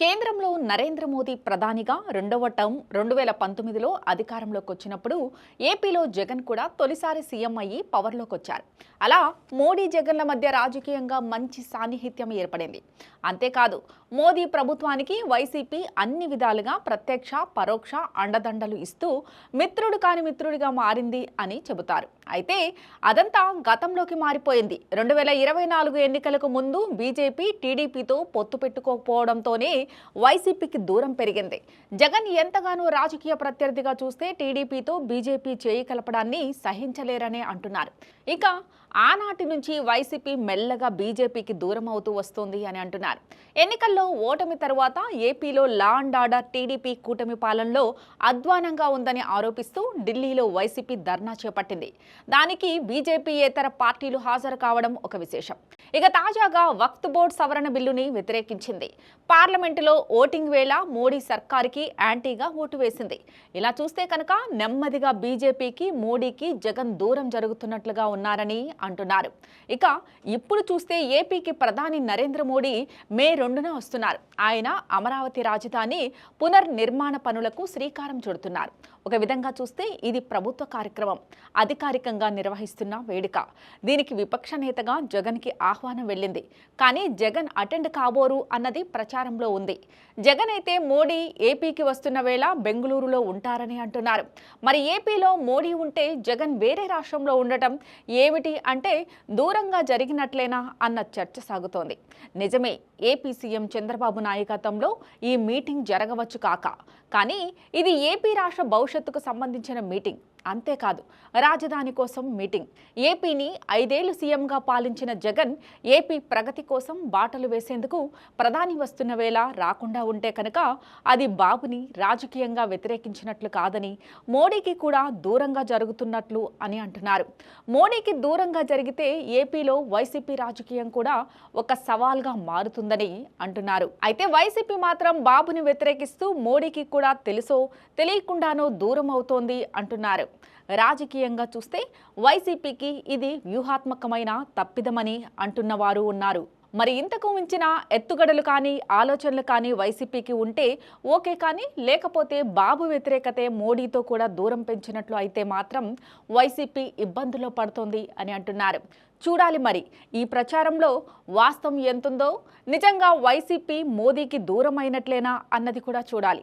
కేంద్రంలో నరేంద్ర మోదీ ప్రధానిగా రెండవ టర్మ్ రెండు వేల పంతొమ్మిదిలో అధికారంలోకి వచ్చినప్పుడు ఏపీలో జగన్ కూడా తొలిసారి సీఎం అయ్యి పవర్లోకి వచ్చారు అలా మోడీ జగన్ల మధ్య రాజకీయంగా మంచి సాన్నిహిత్యం ఏర్పడింది. అంతేకాదు మోదీ ప్రభుత్వానికి వైసీపీ అన్ని విధాలుగా ప్రత్యక్ష పరోక్ష అండదండలు ఇస్తూ మిత్రుడు కాని మిత్రుడిగా మారింది అని చెబుతారు. అయితే అదంతా గతంలోకి మారిపోయింది. రెండు వేల ఇరవై నాలుగు ఎన్నికలకు ముందు బీజేపీ టీడీపీతో పొత్తు పెట్టుకోకపోవడంతోనే వైసీపీకి దూరం పెరిగింది. జగన్ ఎంతగానో రాజకీయ ప్రత్యర్థిగా చూస్తే టీడీపీతో బీజేపీ చేయి కలపడాన్ని సహించలేరనే అంటున్నారు. ఇక ఆనాటి నుంచి వైసీపీ మెల్లగా బీజేపీకి దూరం అవుతూ వస్తుంది అని అంటున్నారు. ఎన్నికల్లో ఓటమి తరువాత ఏపీలో లా అండ్ ఆర్డర్ టీడీపీ కూటమి పాలనలో అధ్వానంగా ఉందని ఆరోపిస్తూ ఢిల్లీలో వైసీపీ ధర్నా చేపట్టింది. దానికి బీజేపీ పార్టీలు హాజరు కావడం ఒక విశేషం. ఇక తాజాగా వక్త్ బోర్డు సవరణ బిల్లుని వ్యతిరేకించింది. పార్లమెంటు పార్లమెంటులో ఓటింగ్ వేళ మోడీ సర్కార్కి యాంటీగా ఓటు వేసింది. ఇలా చూస్తే కనుక నెమ్మదిగా బీజేపీకి మోడీకి జగన్ దూరం జరుగుతున్నట్లుగా ఉన్నారని అంటున్నారు. ఇక ఇప్పుడు చూస్తే ఏపీకి ప్రధాని నరేంద్ర మోడీ మే రెండున వస్తున్నారు. ఆయన అమరావతి రాజధాని పునర్నిర్మాణ పనులకు శ్రీకారం చుడుతున్నారు. ఒక విధంగా చూస్తే ఇది ప్రభుత్వ కార్యక్రమం. అధికారికంగా నిర్వహిస్తున్న వేడుక. దీనికి విపక్ష నేతగా జగన్కి ఆహ్వానం వెళ్ళింది. కానీ జగన్ అటెండ్ కాబోరు అన్నది ప్రచారంలో ఉంది. ఉంది జగన్ అయితే మోడీ ఏపీకి వస్తున్న వేళ బెంగళూరులో ఉంటారని అంటున్నారు. మరి ఏపీలో మోడీ ఉంటే జగన్ వేరే రాష్ట్రంలో ఉండటం ఏమిటి అంటే దూరంగా జరిగినట్లేనా అన్న చర్చ సాగుతోంది. నిజమే ఏపీ సీఎం చంద్రబాబు నాయకత్వంలో ఈ మీటింగ్ జరగవచ్చు కాక. కానీ ఇది ఏపీ రాష్ట్ర భవిష్యత్తుకు సంబంధించిన మీటింగ్. అంతేకాదు రాజధాని కోసం మీటింగ్. ఏపీని ఐదేళ్ళు సీఎంగా పాలించిన జగన్ ఏపీ ప్రగతి కోసం బాటలు వేసేందుకు ప్రధాని వస్తున్న వేళ రాకుండా ఉంటే కనుక అది బాబుని రాజకీయంగా వ్యతిరేకించినట్లు కాదని మోడీకి కూడా దూరంగా జరుగుతున్నట్లు అని అంటున్నారు. మోడీకి దూరంగా జరిగితే ఏపీలో వైసీపీ రాజకీయం కూడా ఒక సవాల్గా మారుతుందని అంటున్నారు. అయితే వైసీపీ మాత్రం బాబుని వ్యతిరేకిస్తూ మోడీకి కూడా తెలుసో తెలియకుండానో దూరం అవుతోంది అంటున్నారు. రాజకీయంగా చూస్తే వైసీపీకి ఇది వ్యూహాత్మకమైన తప్పిదమని అంటున్నవారు ఉన్నారు. మరి ఇంతకు మించిన ఎత్తుగడలు కానీ ఆలోచనలు కానీ వైసీపీకి ఉంటే ఓకే కానీ లేకపోతే బాబు వ్యతిరేకతే మోడీతో కూడా దూరం పెంచినట్లు అయితే మాత్రం వైసీపీ ఇబ్బందుల్లో పడుతోంది అని అంటున్నారు. చూడాలి మరి ఈ ప్రచారంలో వాస్తవం ఎంతుందో? నిజంగా వైసీపీ మోదీకి దూరం అయినట్లేనా అన్నది కూడా చూడాలి.